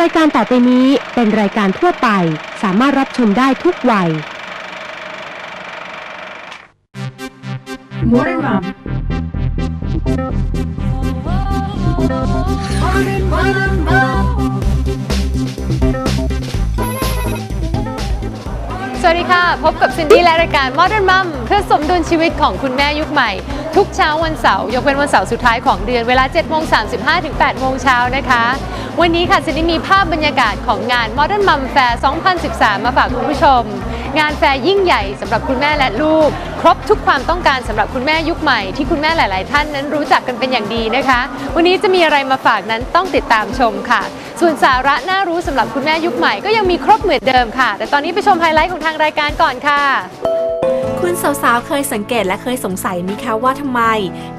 รายการต่อไปนี้เป็นรายการทั่วไป สามารถรับชมได้ทุกวัย Modern Mom. Modern, modern mom. สวัสดีค่ะ พบกับซินดี้และรายการ Modern Mom เพื่อสมดุลชีวิตของคุณแม่ยุคใหม่ ทุกเช้าวันเสาร์ยกเว้นวันเสาร์สุดท้ายของเดือนเวลา7โมง35ถึง8โมงเช้านะคะ วันนี้ค่ะซินดี้มีภาพบรรยากาศของงาน Modern Mom Fair 2013 มาฝากคุณผู้ชม งานแฟร์ยิ่งใหญ่สำหรับคุณแม่และลูก ครบทุกความต้องการสำหรับคุณแม่ยุคใหม่ที่คุณแม่หลาย ๆ ท่านนั้นรู้จักกันเป็นอย่างดีนะคะ วันนี้จะมีอะไรมาฝากนั้นต้องติดตามชมค่ะ ส่วนสาระน่ารู้สำหรับคุณแม่ยุคใหม่ก็ยังมีครบเหมือนเดิมค่ะ แต่ตอนนี้ไปชมไฮไลท์ของทางรายการก่อนค่ะ คุณสาวๆ เคยสังเกตและเคยสงสัยไหมคะว่าทำไม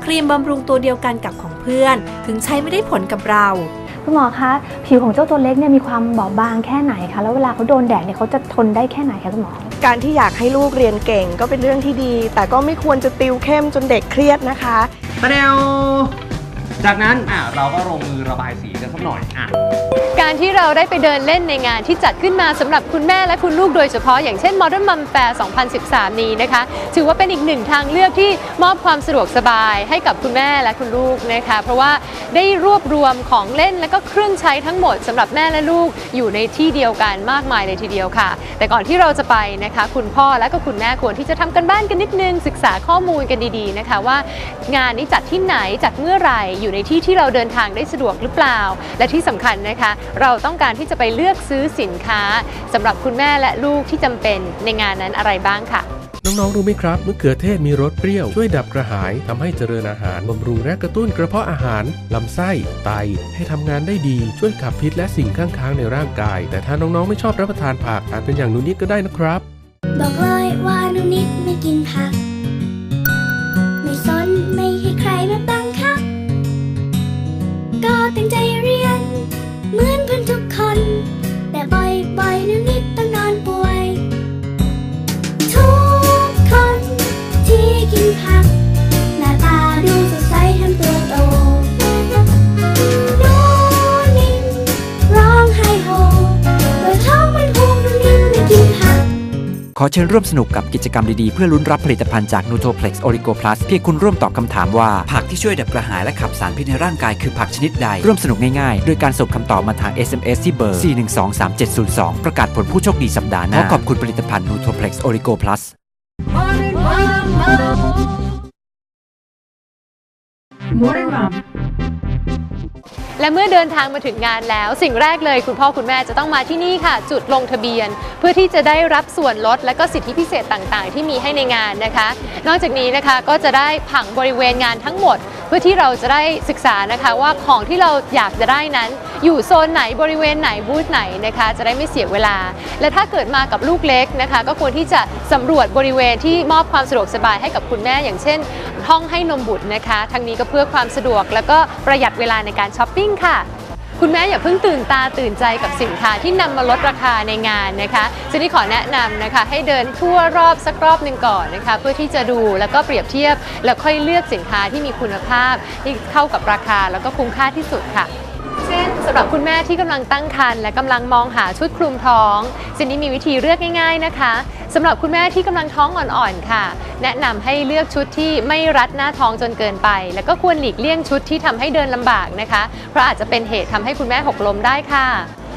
ครีมบำรุงตัวเดียวกันกับของเพื่อน ถึงใช้ไม่ได้ผลกับเราคุณหมอคะผิวของเจ้าตัวเล็กเนี่ยมีความบอบบางแค่ไหนคะแล้วเวลาเขาโดนแดดเนี่ยเขาจะทนได้แค่ไหนคะคุณหมอ การที่อยากให้ลูกเรียนเก่งก็เป็นเรื่องที่ดี แต่ก็ไม่ควรจะติวเข้มจนเด็กเครียดนะคะตะเดวจากนั้นอะเราก็ลงมือระบายสีกันสักหน่อยอะ การที่เราได้ไปเดินเล่นในงานที่จัดขึ้นมาสำหรับคุณแม่และคุณลูกโดยเฉพาะอย่างเช่น Modern Mom Fair 2013 นี้นะคะ ถือว่าเป็นอีกหนึ่งทางเลือกที่มอบความสะดวกสบายให้กับคุณแม่และคุณลูกนะคะ เพราะว่าได้รวบรวมของเล่นและก็เครื่องใช้ทั้งหมดสำหรับแม่และลูกอยู่ในที่เดียวกันมากมายเลยทีเดียวค่ะ แต่ก่อนที่เราจะไปนะคะ คุณพ่อและก็คุณแม่ควรที่จะทำกันบ้านกันนิดนึงศึกษาข้อมูลกันดีๆนะคะว่า งานนี้จัดที่ไหนจัดเมื่อไหร่อยู่ในที่ที่เราเดินทางได้สะดวกหรือเปล่า และที่สำคัญนะคะเราต้องการที่จะไปเลือกซื้อสินค้าสำหรับคุณแม่และลูกที่จำเป็นในงานนั้นอะไรบ้างค่ะน้องๆ รู้ไหมครับมะเขือเทศมีรสเปรี้ยว ช่วยดับกระหายทำให้เจริญอาหารบำรุงและกระตุ้นกระเพาะอาหารลำไส้ ไต ให้ทำงานได้ดี ช่วยขับพิษและสิ่งข้างค้างในร่างกาย แต่ถ้าน้องๆ ไม่ชอบรับประทานผักอาจเป็นอย่างนูนิดก็ได้นะครับ บอกเลยว่าหนูนิดไม่กินผัก ขอเชิญร่วมสนุกกับกิจกรรมดีๆ เพื่อลุ้นรับผลิตภัณฑ์จาก Nutoplex Origo Plus เพียงคุณร่วมตอบคำถามว่า ผักที่ช่วยดับกระหายและขับสารพิษในร่างกายคือผักชนิดใด ร่วมสนุกง่ายๆ โดยการส่งคำตอบมาทาง SMS ที่เบอร์ 4123702 ประกาศผลผู้โชคดีสัปดาห์หน้าขอขอบคุณผลิตภัณฑ์ n u t r o p l e x และเมื่อเดินทางมาถึงงานแล้ว สิ่งแรกเลยคุณพ่อคุณแม่จะต้องมาที่นี่ค่ะ จุดลงทะเบียน เพื่อที่จะได้รับส่วนลดและก็สิทธิพิเศษต่างๆ ที่มีให้ในงานนะคะ นอกจากนี้นะคะก็จะได้ผังบริเวณงานทั้งหมด เพื่อที่เราจะได้ศึกษานะคะว่าของที่เราอยากจะได้นั้น อยู่โซนไหนบริเวณไหนบูธไหนนะคะ จะได้ไม่เสียเวลา และถ้าเกิดมากับลูกเล็กนะคะ ก็ควรที่จะสำรวจบริเวณที่มอบความสะดวกสบายให้กับคุณแม่ อย่างเช่น ห้องให้นมบุตรนะคะ ทั้งนี้ก็เพื่อความสะดวก แล้วก็ประหยัดเวลาในการช้อปปิ้งค่ะ คุณแม่อย่าเพิ่งตื่นตาตื่นใจกับสินค้าที่นำมาลดราคาในงานนะคะซึ่งนี่ขอแนะนำนะคะ ให้เดินทั่วรอบสักรอบหนึ่งก่อนนะคะ เพื่อที่จะดูแล้วก็เปรียบเทียบ แล้วค่อยเลือกสินค้าที่มีคุณภาพที่เข้ากับราคาแล้วก็คุ้มค่าที่สุดค่ะ สำหรับคุณแม่ที่กำลังตั้งครรภ์และกำลังมองหาชุดคลุมท้องซินนี่มีวิธีเลือกง่าย ๆนะคะสำหรับคุณแม่ที่กำลังท้องอ่อนๆค่ะ แนะนำให้เลือกชุดที่ไม่รัดหน้าท้องจนเกินไป แล้วก็ควรหลีกเลี่ยงชุดที่ทำให้เดินลำบากนะคะ เพราะอาจจะเป็นเหตุทำให้คุณแม่หกล้มได้ค่ะ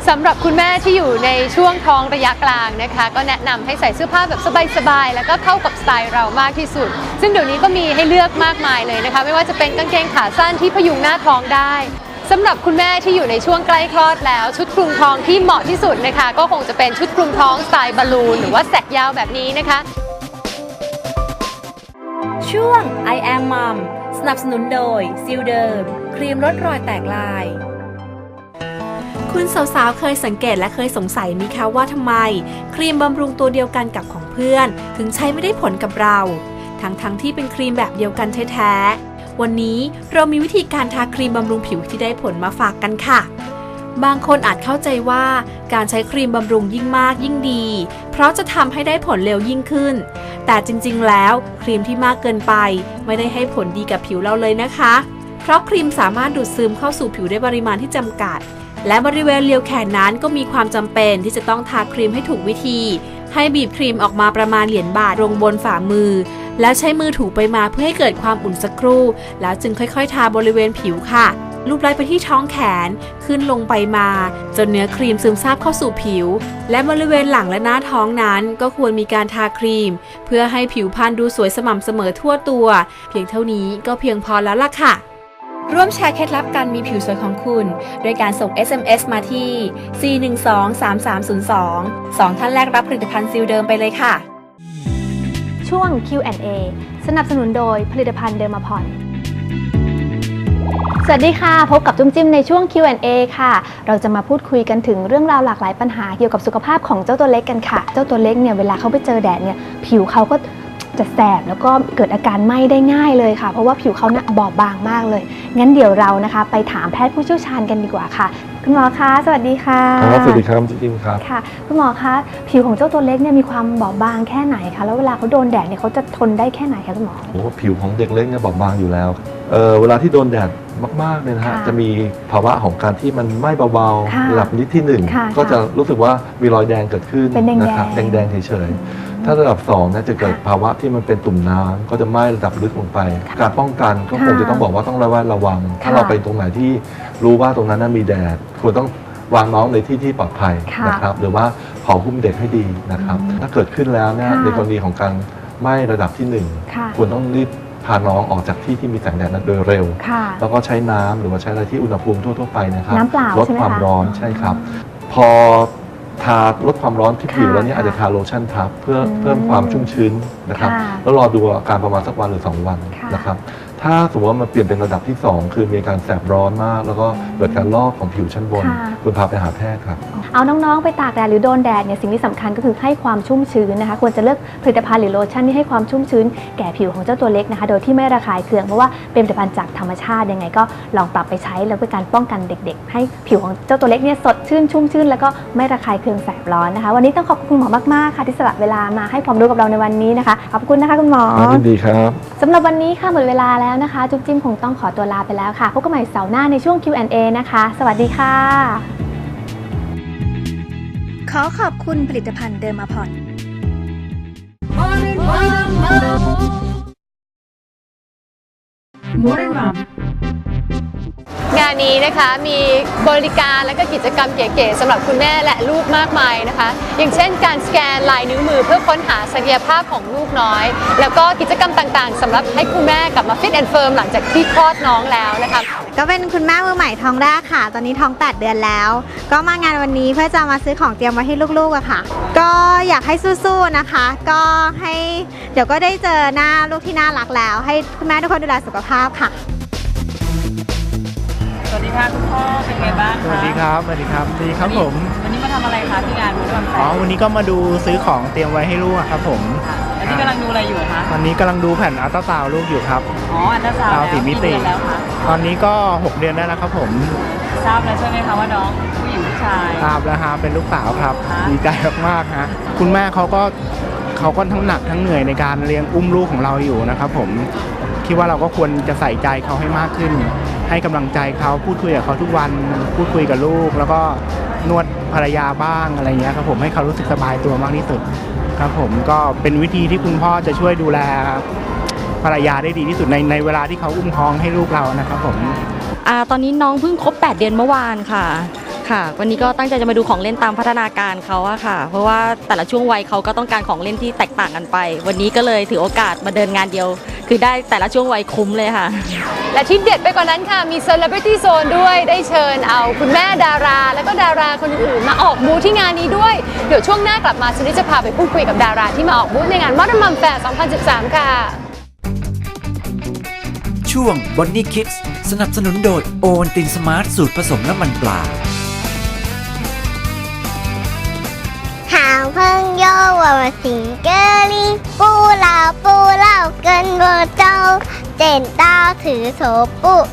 สำหรับคุณแม่ที่อยู่ในช่วงท้องระยะกลางนะคะ ก็แนะนำให้ใส่เสื้อผ้าแบบสบายๆ แล้วก็เข้ากับสไตล์เรามากที่สุด ซึ่งเดี๋ยวนี้ก็มีให้เลือกมากมายเลยนะคะ ไม่ว่าจะเป็นกางเกงขาสั้นที่พยุงหน้าท้องได้ สำหรับคุณแม่ที่อยู่ในช่วงใกล้คลอดแล้ว ชุดคลุมท้องที่เหมาะที่สุดนะคะ ก็คงจะเป็นชุดคลุมท้องสไตล์บอลลูนหรือว่าแสกยาวแบบนี้นะคะ ช่วง I am mom สนับสนุนโดยซิลเดิม ครีมลดรอยแตกลาย คุณสาวๆ เคยสังเกตและเคยสงสัยไหมคะว่าทำไม ครีมบำรุงตัวเดียวกันกับของเพื่อน ถึงใช้ไม่ได้ผลกับเรา ทั้งๆทที่เป็นครีมแบบเดียวกันแท้ๆ วันนี้เรามีวิธีการทาครีมบำรุงผิวที่ได้ผลมาฝากกันค่ะ บางคนอาจเข้าใจว่าการใช้ครีมบำรุงยิ่งมากยิ่งดี เพราะจะทำให้ได้ผลเร็วยิ่งขึ้น แต่จริงๆ แล้วครีมที่มากเกินไปไม่ได้ให้ผลดีกับผิวเราเลยนะคะ เพราะครีมสามารถดูดซึมเข้าสู่ผิวได้ปริมาณที่จำกัด และบริเวณเลียวแขนนั้นก็มีความจำเป็นที่จะต้องทาครีมให้ถูกวิธี ให้บีบครีมออกมาประมาณเหรียญบาทลงบนฝ่ามือ แล้วใช้มือถูไปมาเพื่อให้เกิดความอุ่นสักครู่ แล้วจึงค่อยๆ ทาบริเวณผิวค่ะ ลูบไล่ไปที่ท้องแขนขึ้นลงไปมา จนเนื้อครีมซึมซาบเข้าสู่ผิว และบริเวณหลังและหน้าท้องนั้นก็ควรมีการทาครีม เพื่อให้ผิวพรรณดูสวยสม่ำเสมอทั่วตัว เพียงเท่านี้ก็เพียงพอแล้วล่ะค่ะร่วมแชร์เคล็ดลับการมีผิวสวยของคุณ โดยการส่ง SMS มาที่ 412-3302 2 ท่านแรกรับผลิตภัณฑ์ซิลเดิมไปเลยค่ะ ช่วง Q&A สนับสนุนโดยผลิตภัณฑ์เดอร์มาพอนสวัสดีค่ะ พบกับจุ้มจิ้มในช่วง Q&A ค่ะ เราจะมาพูดคุยกันถึงเรื่องราวหลากหลายปัญหาเกี่ยวกับสุขภาพของเจ้าตัวเล็กกันค่ะ เจ้าตัวเล็กเนี่ยเวลาเขาไปเจอแดดเนี่ยผิวเขาก็ จะแสบแล้วก็เกิดอาการไหม้ได้ง่ายเลยค่ะ เพราะว่าผิวเขาเนี่ยบอบบางมากเลย งั้นเดี๋ยวเรานะคะ ไปถามแพทย์ผู้เชี่ยวชาญกันดีกว่าค่ะ คุณหมอคะสวัสดีค่ะครับสวัสดีครับจริงๆครับค่ะ คุณหมอคะผิวของเจ้าตัวเล็กเนี่ยมีความบอบบางแค่ไหนคะแล้วเวลาเขาโดนแดดเนี่ยเขาจะทนได้แค่ไหนคะคุณหมอโอ้ผิวของเด็กเล็กเนี่ยบอบบางอยู่แล้วเออเวลาที่โดนแดดมากๆเนี่ยนะฮะค่ะจะมีภาวะของการที่มันไหม้เบาค่ะๆระดับนิดที่หนึ่งค่ะก็จะรู้สึกว่ามีรอยแดงเกิดขึ้นเป็นแดงๆนะครับแดงๆเฉยๆ ถ้าระดับ2เนี่ยจะเกิดภาวะที่มันเป็นตุ่มน้ำก็จะไหม้ระดับลึกลงไป การป้องกันก็คงจะต้องบอกว่าต้องระแวดระวัง ถ้าเราไปตรงไหนที่รู้ว่าตรงนั้นน่ะมีแดดควรต้องวางน้องในที่ที่ปลอดภัยค่ะนะครับหรือว่าขอหุ้มเด็กให้ดีนะครับ ถ้าเกิดขึ้นแล้วเนี่ยค่ะ ในกรณีของการไหม้ระดับที่หนึ่งค่ะ ควรต้องรีบพาน้องออกจากที่ที่มีแสงแดดนั้นโดยเร็ว ค่ะ แล้วก็ใช้น้ำหรือว่าใช้อะไรที่อุณหภูมิทั่ว ๆ ไปนะครับน้ำเปล่าลดใช่ไหมความคะร้อนใช่ครับ พอ ทาลดความร้อนที่ผิวค่ะแล้วเนี่ยอาจจะทาโลชั่นทับเพื่ออืมเพิ่มความชุ่มชื้นนะครับค่ะแล้วรอดูอาการประมาณสักวันหรือ 2 วันค่ะนะครับ ถ้าสมมติว่ามันเปลี่ยนเป็นระดับที่ 2 คือมีอาการแสบร้อนมาก แล้วก็เกิดการลอกของผิวชั้นบนค่ะคุณพาไปหาแพทย์ครับ เอาน้องๆไปตากแดดหรือโดนแดดเนี่ยสิ่งที่สำคัญก็คือให้ความชุ่มชื้นนะคะควรจะเลือกผลิตภัณฑ์หรือโลชั่นที่ให้ความชุ่มชื้นแก่ผิวของเจ้าตัวเล็กนะคะ โดยที่ไม่ระคายเคืองเพราะว่าเป็นผลิตภัณฑ์จากธรรมชาติยังไงก็ลองปรับไปใช้แล้วเป็นการป้องกันเด็ก ๆ ให้ผิวของเจ้าตัวเล็กเนี่ยสดชื่นชุ่มชื่นแล้วก็ไม่ระคายเคืองแสบร้อนนะคะ วันนี้ต้องขอบคุณคุณหมอมากๆค่ะที่สละเวลามาให้ความรู้กับเราในวันนี้นะคะขอบคุณนะคะคุณหมอยินดีครับสำหรับวันนี้ค่ะหมดเวลาแล้วนะคะ จุ๊บจิ้มคงต้องขอตัวลาไปแล้วค่ะพบกันใหม่เสาร์หน้าในช่วง Q&A นะคะ สวัสดีค่ะ ขอขอบคุณผลิตภัณฑ์เดอร์มาพอน Modern Mom งานนี้นะคะมีบริการและก็กิจกรรมเก๋ๆสำหรับคุณแม่และลูกมากมายนะคะ อย่างเช่นการสแกนลายนิ้วมือเพื่อค้นหาศักยภาพของลูกน้อย แล้วก็กิจกรรมต่างๆสำหรับให้คุณแม่กลับมาฟิตแอนด์เฟิร์มหลังจากที่คลอดน้องแล้วนะคะ ก็เป็นคุณแม่มือใหม่ท้องแรกค่ะ ตอนนี้ท้อง 8 เดือนแล้ว ก็มางานวันนี้เพื่อจะมาซื้อของเตรียมไว้ให้ลูกๆอะค่ะ ก็อยากให้สู้ๆนะคะ ก็ให้เดี๋ยวก็ได้เจอหน้าลูกที่น่ารักแล้ว ให้คุณแม่ทุกคนดูแลสุขภาพค่ะ สวัสดีค่ะคุณพ่อเป็นไงบ้างสวัสดีครับ สวัสดีครับดีครับผม วันนี้มาทำอะไรคะที่งานวันวันแฟอ๋อร์วันนี้ก็มาดูซื้อของเตรียมไว้ให้ลูกอะครับผม อันนี้กำลังดูอะไรอยู่คะ วันนี้กำลังดูแผ่นอัลตราซาวด์ลูกอยู่ครับ อ๋อ อันดาซาวดาวแล้วสีมิติกี่เดือนแล้วคะตอนนี้ก็ 6 เดือนได้แล้วครับผมทราบแล้วใช่ไหมคะว่าน้องผู้หญิงผู้ชาย ทราบแล้วฮะเป็นลูกสาวครับ ค่ะ ดีใจมากๆฮะคุณแม่เขาก็เขาก็ทั้งหนักทั้งเหนื่อยในการเลี้ยงอุ้มลูกของเราอยู่นะครับผมคิดว่าเราก็ควรจะใส่ใจเขาให้มากขึ้น ให้กำลังใจเขาพูดคุยกับเขาทุกวัน พูดคุยกับลูก แล้วก็นวดภรรยาบ้างอะไรเงี้ยครับผมให้เขารู้สึกสบายตัวมากที่สุด ครับผมก็เป็นวิธีที่คุณพ่อจะช่วยดูแลภรรยาได้ดีที่สุดในในเวลาที่เขาอุ้มท้องให้ลูกเรานะครับผมอ่าตอนนี้น้องเพิ่งครบ 8 เดือนเมื่อวานค่ะ ค่ะ วันนี้ก็ตั้งใจจะมาดูของเล่นตามพัฒนาการเขาอะค่ะ เพราะว่าแต่ละช่วงวัยเขาก็ต้องการของเล่นที่แตกต่างกันไป วันนี้ก็เลยถือโอกาสมาเดินงานเดียว คือได้แต่ละช่วงวัยคุ้มเลยค่ะ และที่เด็ดไปกว่านั้นค่ะ มี Celebrity Zone ด้วยได้เชิญเอาคุณแม่ดารา แล้วก็ดาราคนอื่นๆมาออกบูธที่งานนี้ด้วย เดี๋ยวช่วงหน้ากลับมาชนิดจะพาไปพูดคุยกับดาราที่มาออกบูธในงาน Modern Mom Fair 2013 ค่ะ ช่วง Bonnie Kids สนับสนุนโดยโอวันตินสมาร์ทสูตรผสมน้ำมันปลา phân vô và xin cơ đi Pu lao pu lao cân vô châu Trên tao thử số pu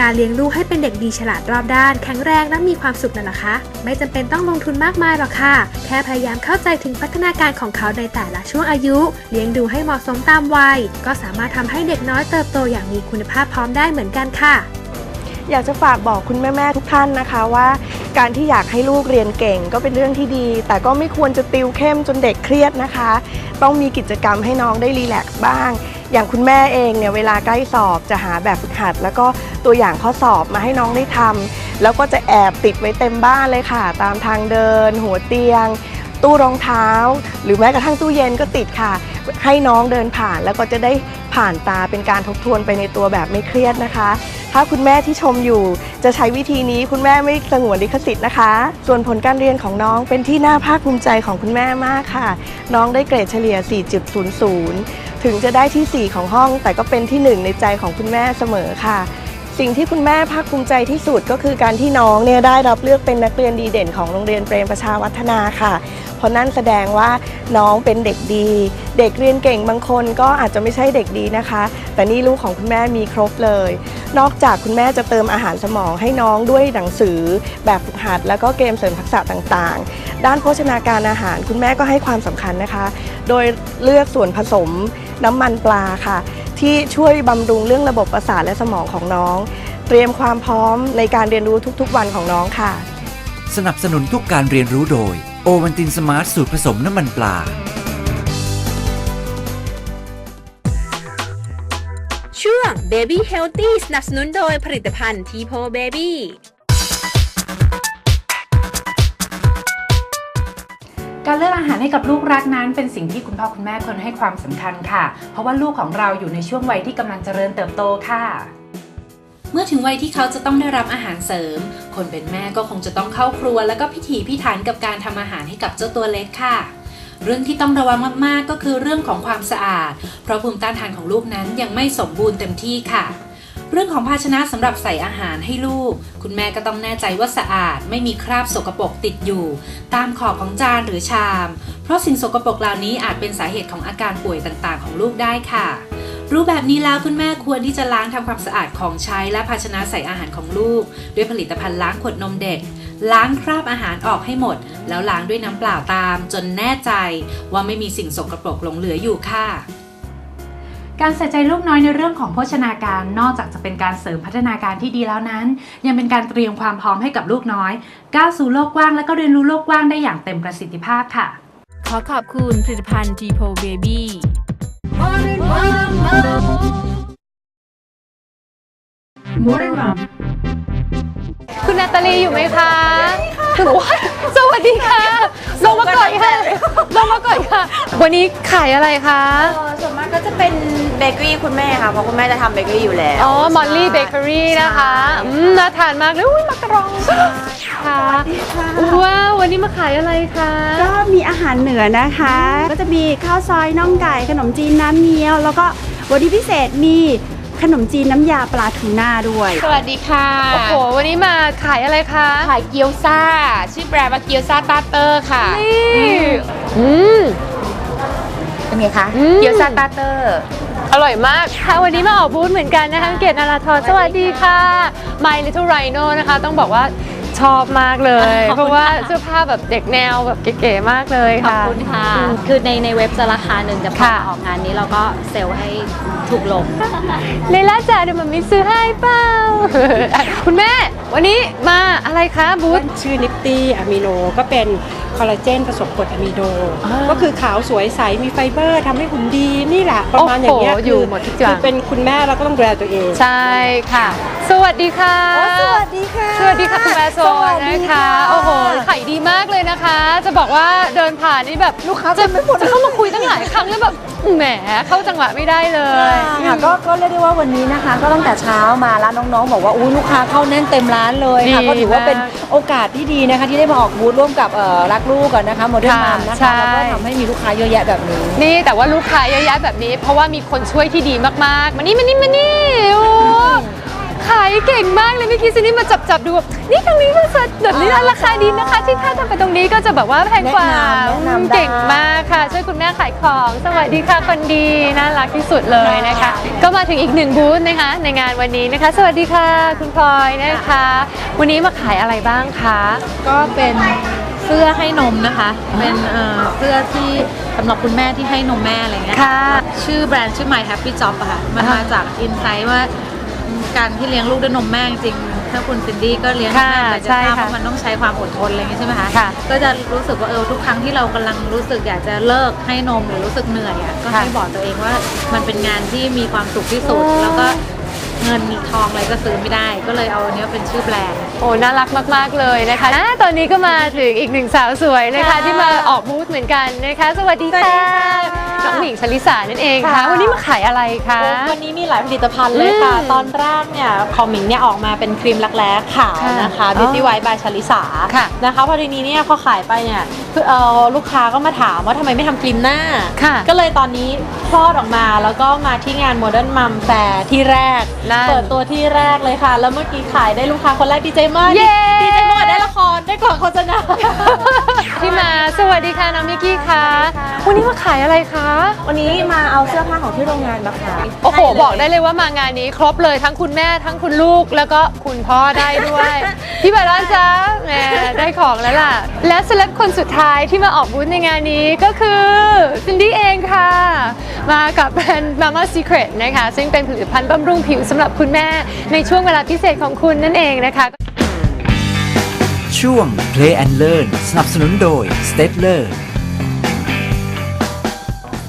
การเลี้ยงลูกให้เป็นเด็กดีฉลาดรอบด้าน แข็งแรงและมีความสุขนั่นนะคะ ไม่จำเป็นต้องลงทุนมากมายหรอกค่ะ แค่พยายามเข้าใจถึงพัฒนาการของเขาในแต่ละช่วงอายุ เลี้ยงดูให้เหมาะสมตามวัย ก็สามารถทำให้เด็กน้อยเติบโตอย่างมีคุณภาพพร้อมได้เหมือนกันค่ะ อยากจะฝากบอกคุณแม่ ๆ ทุกท่านนะคะว่า การที่อยากให้ลูกเรียนเก่งก็เป็นเรื่องที่ดี แต่ก็ไม่ควรจะติวเข้มจนเด็กเครียดนะคะ ต้องมีกิจกรรมให้น้องได้รีแลกซ์บ้าง อย่างคุณแม่เองเนี่ยเวลาใกล้สอบจะหาแบบฝึกหัด แล้วก็ตัวอย่างข้อสอบมาให้น้องได้ทำแล้วก็จะแอบติดไว้เต็มบ้านเลยค่ะ ตามทางเดิน หัวเตียง ตู้รองเท้า หรือแม้กระทั่งตู้เย็นก็ติดค่ะ ให้น้องเดินผ่านแล้วก็จะได้ผ่านตาเป็นการทบทวนไปในตัวแบบไม่เครียดนะคะ ถ้าคุณแม่ที่ชมอยู่ จะใช้วิธีนี้คุณแม่ไม่สงวนลิขสิทธิ์นะคะ ส่วนผลการเรียนของน้องเป็นที่น่าภาคภูมิใจของคุณแม่มากค่ะ น้องได้เกรดเฉลี่ย 4.00 ถึงจะได้ที่ 4 ของห้อง แต่ก็เป็นที่ 1 ในใจของคุณแม่เสมอค่ะสิ่งที่คุณแม่ภาคภูมิใจที่สุดก็คือการที่น้องเนี่ยได้รับเลือกเป็นนักเรียนดีเด่นของโรงเรียนเปรมประชาวัฒนาค่ะ ราะนั่นแสดงว่าน้องเป็นเด็กดี เด็กเรียนเก่งบางคนก็อาจจะไม่ใช่เด็กดีนะคะ แต่นี่ลูกของคุณแม่มีครบเลย นอกจากคุณแม่จะเติมอาหารสมองให้น้องด้วยหนังสือ แบบฝึกหัด แล้วก็เกมเสริมทักษะต่างๆ ด้านโภชนาการอาหารคุณแม่ก็ให้ความสำคัญนะคะ โดยเลือกส่วนผสมน้ำมันปลาค่ะ ที่ช่วยบำรุงเรื่องระบบประสาทและสมองของน้อง เตรียมความพร้อมในการเรียนรู้ทุกๆ วันของน้องค่ะ สนับสนุนทุกการเรียนรู้โดย โอวันตินสมาร์ทสูตรผสมน้ำมันปลา ช่วง Baby Healthy สนับสนุนโดยผลิตภัณฑ์ทีโพเบบี้การเลือกอาหารให้กับลูกรักนั้นเป็นสิ่งที่คุณพ่อคุณแม่ควรให้ความสำคัญค่ะ เพราะว่าลูกของเราอยู่ในช่วงวัยที่กำลังเจริญเติบโตค่ะ เมื่อถึงวัยที่เขาจะต้องได้รับอาหารเสริม คนเป็นแม่ก็คงจะต้องเข้าครัว แล้วก็พิถีพิถันกับการทำอาหารให้กับเจ้าตัวเล็กค่ะ เรื่องที่ต้องระวังมากๆก็คือเรื่องของความสะอาด เพราะภูมิต้านทานของลูกนั้นยังไม่สมบูรณ์เต็มที่ค่ะเรื่องของภาชนะสำหรับใส่อาหารให้ลูก คุณแม่ก็ต้องแน่ใจว่าสะอาด ไม่มีคราบสกปรกติดอยู่ ตามขอบของจานหรือชาม เพราะสิ่งสกปรกเหล่านี้อาจเป็นสาเหตุของอาการป่วยต่างๆ ของลูกได้ค่ะ รู้แบบนี้แล้วคุณแม่ควรที่จะล้างทำความสะอาดของใช้และภาชนะใส่อาหารของลูก ด้วยผลิตภัณฑ์ล้างขวดนมเด็ก ล้างคราบอาหารออกให้หมด แล้วล้างด้วยน้ำเปล่าตาม จนแน่ใจว่าไม่มีสิ่งสกปรกหลงเหลืออยู่ค่ะการใส่ใจลูกน้อยในเรื่องของโภชนาการ นอกจากจะเป็นการเสริมพัฒนาการที่ดีแล้วนั้น ยังเป็นการเตรียมความพร้อมให้กับลูกน้อย ก้าวสู่โลกกว้างและก็เรียนรู้โลกกว้างได้อย่างเต็มประสิทธิภาพค่ะ ขอขอบคุณผลิตภัณฑ์ทีโพเบบี้ Modern Mom คุณนาตาลีอยู่ไหมคะ คุณว้ายสวัสดีค่ะ ลงมาก่อนค่ะ ลงมาก่อนค่ะ วันนี้ขายอะไรคะส่วนมากก็จะเป็นเบเกอรี่คุณแม่ค่ะ เพราะคุณแม่จะทำเบเกอรี่อยู่แล้วอ๋อ มอลลี่เบเกอรี่นะคะ อืม น่าทานมากเลยอุ้ยมักกะรองค่ะว้าววันนี้มาขายอะไรคะ ก็มีอาหารเหนือนะคะ ก็จะมีข้าวซอยน่องไก่ขนมจีนน้ำเงี้ยว แล้วก็วันที่พิเศษมี ขนมจีนน้ำยาปลาทูน่าด้วย สวัสดีค่ะ โอ้โห วันนี้มาขายอะไรคะ ขายเกี๊ยวซ่า ชื่อแบรนด์ว่าเกี๊ยวซ่าตาเตอร์ค่ะ นี่อืมเป็นไงคะอืมเกี๊ยวซ่าตาเตอร์ อร่อยมากค่ะ วันนี้มาออกบูธเหมือนกันนะคะเกตนาราธรสวัสดีค่ะ My Little Rhino นะคะ ต้องบอกว่าชอบมากเลยขอบคุณค่ะเพราะว่าเสื้อผ้าแบบเด็กแนวแบบเก๋ๆมากเลยขอบค่ะคุณค่ะอืมคือในในเว็บจะราคาหนึ่งแต่พอค่ะออกงานนี้เราก็เซลล์ให้ ถูกลงเลล่าจ๋าเดี๋ยวมันมีซื้อให้เปล่าอะคุณแม่ วันนี้มาอะไรคะบูธชื่อนิตตี้อะมิโนก็เป็นคอลลาเจนผสมกรดอะมิโนอ่าก็คือขาวสวยใสมีไฟเบอร์ทำให้หุ่นดีนี่แหละ ประมาณอย่างเงี้ยโอ้โหอยู่หมดทุกอย่างคือเป็นคุณแม่เราก็ต้องดูแลตัวเอง ใช่ค่ะ สวัสดีค่ะ สวัสดีค่ะ สวัสดีค่ะคุณแม่โซสวัสดีนะคะค่ะโอ้โหขายดีมากเลยนะคะ จะบอกว่าเดินผ่านนี่แบบลูกค้าจะจะเข้ามาคุยตั้งหลายครั้งแล้วแบบ แหมเข้าจังหวะไม่ได้เลยค่ะก็ก็เรียกได้ว่าวันนี้นะคะ ก็ตั้งแต่เช้ามาแล้วน้องๆ บอกว่าอุ้ยลูกค้าเข้าแน่นเต็มร้านเลยค่ะดีก็ถือว่าเป็นมากโอกาสที่ดีนะคะที่ได้มาออกบูธร่วมกับเอ่อรักลูกกันนะคะโมเดิร์นค่ะมัมนะใช่คะแล้วก็ทำให้มีลูกค้าเยอะแยะแบบนี้ นี่แต่ว่าลูกค้าเยอะแยะแบบนี้ เพราะว่ามีคนช่วยที่ดีมากๆมานี่มานี่มานี่โอ้ ขายเก่งมากเลยเมื่อกี้ซินนี่มาจับจับๆดูแบบนี่ตรงนี้มันจะแบบนี้ราคาดีนะคะ ที่ถ้าทำไปตรงนี้ก็จะแบบว่าแพงกว่าแนะนำแนะนำได้ เก่งมากค่ะ ช่วยคุณแม่ขายของ สวัสดีค่ะคนดีน่ารักที่สุดเลยนะคะ ก็มาถึงอีกหนึ่งบูธนะคะ ในงานวันนี้นะคะ สวัสดีค่ะ คุณพลอยนะคะ วันนี้มาขายอะไรบ้างคะก็เป็นเสื้อให้นมนะคะ เป็นเอ่อเสื้อที่สำหรับคุณแม่ที่ให้นมแม่อะไรเงี้ย ค่ะ ชื่อแบรนด์ชื่อ My Happy Job อะค่ะ มันมาจากอินไซต์ว่า การที่เลี้ยงลูกด้วยนมแม่จริงๆถ้าคุณซินดี้ก็เลี้ยงค่ะแม่แต่จะใช่ทราบค่ะว่ามันต้องใช้ความอดทนอะไรอย่างเงี้ยใช่ไหมคะค่ะก็จะรู้สึกว่าเออทุกครั้งที่เรากำลังรู้สึกอยากจะเลิกให้นมหรือรู้สึกเหนื่อยอะก็ค่ะให้บอกตัวเองว่ามันเป็นงานที่มีความสุขที่สุดแล้วก็เงินทองอะไรก็ซื้อไม่ได้ ก็เลยเอาอันเนี้ยเป็นชื่อแบรนด์โอ้น่ารักมาก ๆ เลยนะคะอ่าตอนนี้ก็มาถึงอีกหนึ่งสาวสวยนะคะค่ะที่มาออกบูธเหมือนกันนะคะ สวัสดีค่ะ น้องหนิงชลิสานั่นเองค่ะ ค่ะ วันนี้มาขายอะไรคะ วันนี้มีหลายผลิตภัณฑ์เลยค่ะ อืมตอนแรกเนี่ยของหมิงเนี่ยออกมาเป็นครีมรักแร้ขาวค่ะนะคะอ๋อ Beauty White by ชลิสาค่ะนะคะพอทีนี้เนี่ยพอขายไปเนี่ยคือเอ่อลูกค้าก็มาถามว่าทำไมไม่ทำครีมหน้า ค่ะก็เลยตอนนี้คลอดออกมาแล้วก็มาที่งาน Modern Mom Fair ที่แรก นั่นเปิดตัวที่แรกเลยค่ะ แล้วเมื่อกี้ขายได้ลูกค้าคนแรกดีใจมากเย้ ดีใจมากได้ละครได้ก่อนโฆษณา ที่มา สวัสดีค่ะน้องมิกกี้ค่ะ วันนี้มาขายอะไรคะวันนี้มาเอาเสื้อผ้าของที่โรงงานมาขายโอ้โหบอกได้เลยว่ามางานนี้ครบเลยทั้งคุณแม่ทั้งคุณลูกแล้วก็คุณพ่อได้ด้วย พี่บาลานจ้าแหมได้ของแล้วล่ะ และเซเลบคนสุดท้ายที่มาออกบูธในงานนี้ก็คือซินดี้เองค่ะ มากับแบรนด์ Mama Secret นะคะ ซึ่งเป็นผลิตภัณฑ์บำรุงผิวสำหรับคุณแม่ในช่วงเวลาพิเศษของคุณนั่นเองนะคะ ช่วง Play and Learn สนับสนุนโดย s t e d l e r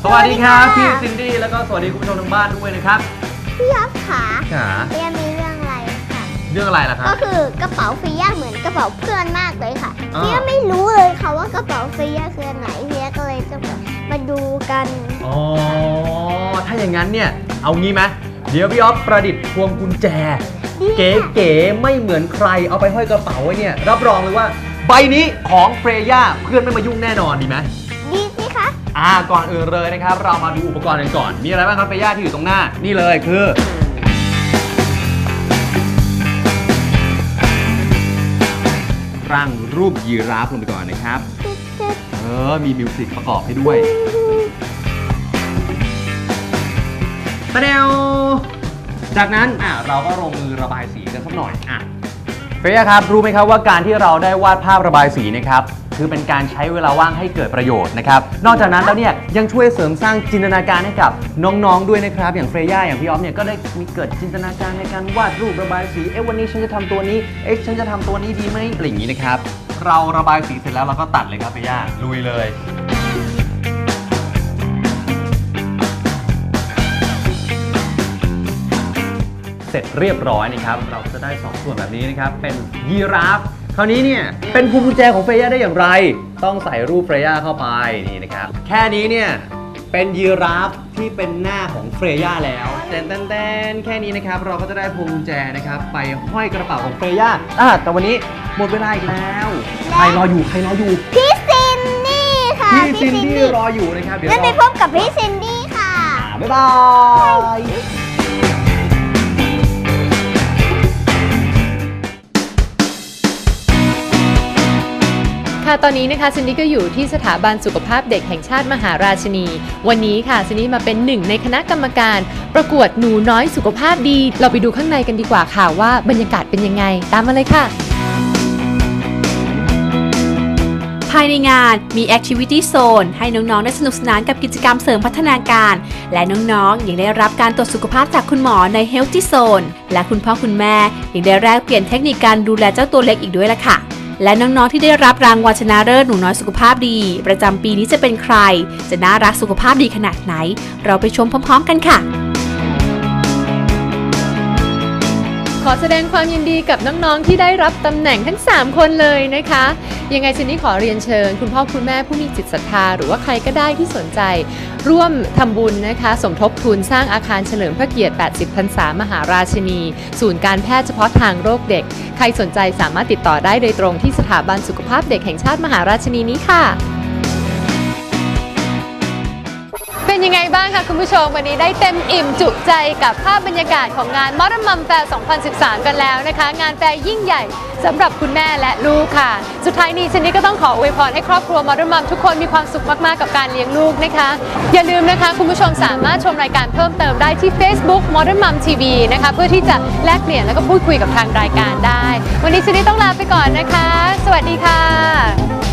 สวัสดีครับ พี่ซินดี้แล้วก็สวัสดีคุณผู้ชมทางบ้านด้วยนะครับพี่ยับขาขาเรียมีเรื่องอะไรค่ะ เรื่องอะไรล่ะครับ ก็คือกระเป๋าฟิยาเหมือนกระเป๋าเพื่อนมากเลยค่ะอ่าพี่ยับไม่รู้เลยค่ะว่ากระเป๋าฟิยาคืออันไหนพี่ยับก็เลยจะแบบมาดูกันอ๋อ ถ้าอย่างนั้นเนี่ย เอางี้ไหมเดี๋ยวพี่ออฟประดิษฐ์พวงกุญแจเก๋ๆไม่เหมือนใครเอาไปห้อยกระเป๋าไว้เนี่ย รับรองเลยว่า ใบนี้ของเฟรย่าเพื่อนไม่มายุ่งแน่นอนดีไหมดีสิคะ อ่าก่อนอื่นเลยนะครับ เรามาดูอุปกรณ์กันก่อน มีอะไรบ้างครับเฟรย่าที่อยู่ตรงหน้า นี่เลยคือ ร่างรูปยีราฟลงไปก่อนนะครับ เออ มีมิวสิกประกอบให้ด้วยตะเดวจากนั้นอะเราก็ลงมือระบายสีกันสักหน่อยอะเฟรย่าครับ รู้ไหมครับว่าการที่เราได้วาดภาพระบายสีนะครับ คือเป็นการใช้เวลาว่างให้เกิดประโยชน์นะครับ นอกจากนั้นแล้วเนี่ยยังช่วยเสริมสร้างจินตนาการให้กับน้องๆด้วยนะครับ อย่างเฟรย่าอย่างพี่ออฟเนี่ยก็ได้มีเกิดจินตนาการในการวาดรูประบายสี เอ๊ะวันนี้ฉันจะทำตัวนี้ เอ๊ะฉันจะทำตัวนี้ดีไหมอะไรอย่างนี้นะครับ เราระบายสีเสร็จแล้วเราก็ตัดเลยครับเฟรย่าลุยเลย เสร็จเรียบร้อยนะครับ เราจะได้2ส่วนแบบนี้นะครับ เป็นยีราฟ คราวนี้เนี่ยเป็นพวงกุญแจของเฟรย่าได้อย่างไร ต้องใส่รูปเฟรย่าเข้าไปนี่นะครับ แค่นี้เนี่ยเป็นยีราฟที่เป็นหน้าของเฟรย่าแล้วแตนแตนแตนแค่นี้นะครับ เราก็จะได้พวงกุญแจนะครับ ไปห้อยกระเป๋าของเฟรย่าอะแต่วันนี้หมดเวลาอีกแล้วใครรออยู่ใครรออยู่พี่ซินดี้ค่ะพี่ซินดี้รออยู่นะครับเดี๋ยวงั้นไปเราพบกับพี่ซินดี้ค่ะ บ๊ายบาย ค่ะตอนนี้นะคะซินดี้ก็อยู่ที่สถาบันสุขภาพเด็กแห่งชาติมหาราชินี วันนี้ค่ะซินดี้มาเป็นหนึ่งในคณะกรรมการ ประกวดหนูน้อยสุขภาพดี เราไปดูข้างในกันดีกว่าค่ะว่าบรรยากาศเป็นยังไง ตามมาเลยค่ะ ภายในงานมี Activity Zone ให้น้องๆ ได้สนุกสนานกับกิจกรรมเสริมพัฒนาการ และน้องๆ ยังได้รับการตรวจสุขภาพจากคุณหมอใน Healthy Zone และคุณพ่อคุณแม่ยังได้แลกเปลี่ยนเทคนิคการดูแลเจ้าตัวเล็กอีกด้วยล่ะค่ะ และน้องๆที่ได้รับรางวัลชนะเลิศหนูน้อยสุขภาพดี ประจำปีนี้จะเป็นใคร จะน่ารักสุขภาพดีขนาดไหน เราไปชมพร้อม ๆ กันค่ะ ขอแสดงความยินดีกับน้องๆ ที่ได้รับตำแหน่งทั้ง 3 คนเลยนะคะ ยังไงซินนี่ขอเรียนเชิญ คุณพ่อคุณแม่ผู้มีจิตศรัทธา หรือว่าใครก็ได้ที่สนใจ ร่วมทำบุญนะคะ สมทบทุนสร้างอาคารเฉลิมพระเกียรติ 80 พรรษามหาราชินี ศูนย์การแพทย์เฉพาะทางโรคเด็ก ใครสนใจสามารถติดต่อได้โดยตรงที่สถาบันสุขภาพเด็กแห่งชาติมหาราชินีนี้ค่ะ ยังไงบ้างคะคุณผู้ชมวันนี้ได้เต็มอิ่มจุใจกับภาพบรรยากาศของงานมอ d มัมแฟร์ 2013 กันแล้วนะคะ งานแฟร์ยิ่งใหญ่สำหรับคุณแม่และลูกค่ะ สุดท้ายนี้ฉันนี้ก็ต้องขออวยพรให้ครอบครัวมอ d มัมทุกคนมีความสุขมากๆกับการเลี้ยงลูกนะคะ อย่าลืมนะคะ คุณผู้ชมสามารถชมรายการเพิ่มเติมได้ที่ Facebook Modern Mom TV นะคะ เพื่อที่จะแลกเปลี่ยนแล้วก็พูดคุยกับทางรายการได้ วันนี้ฉันนี้ต้องลาไปก่อนนะคะ สวัสดีค่ะ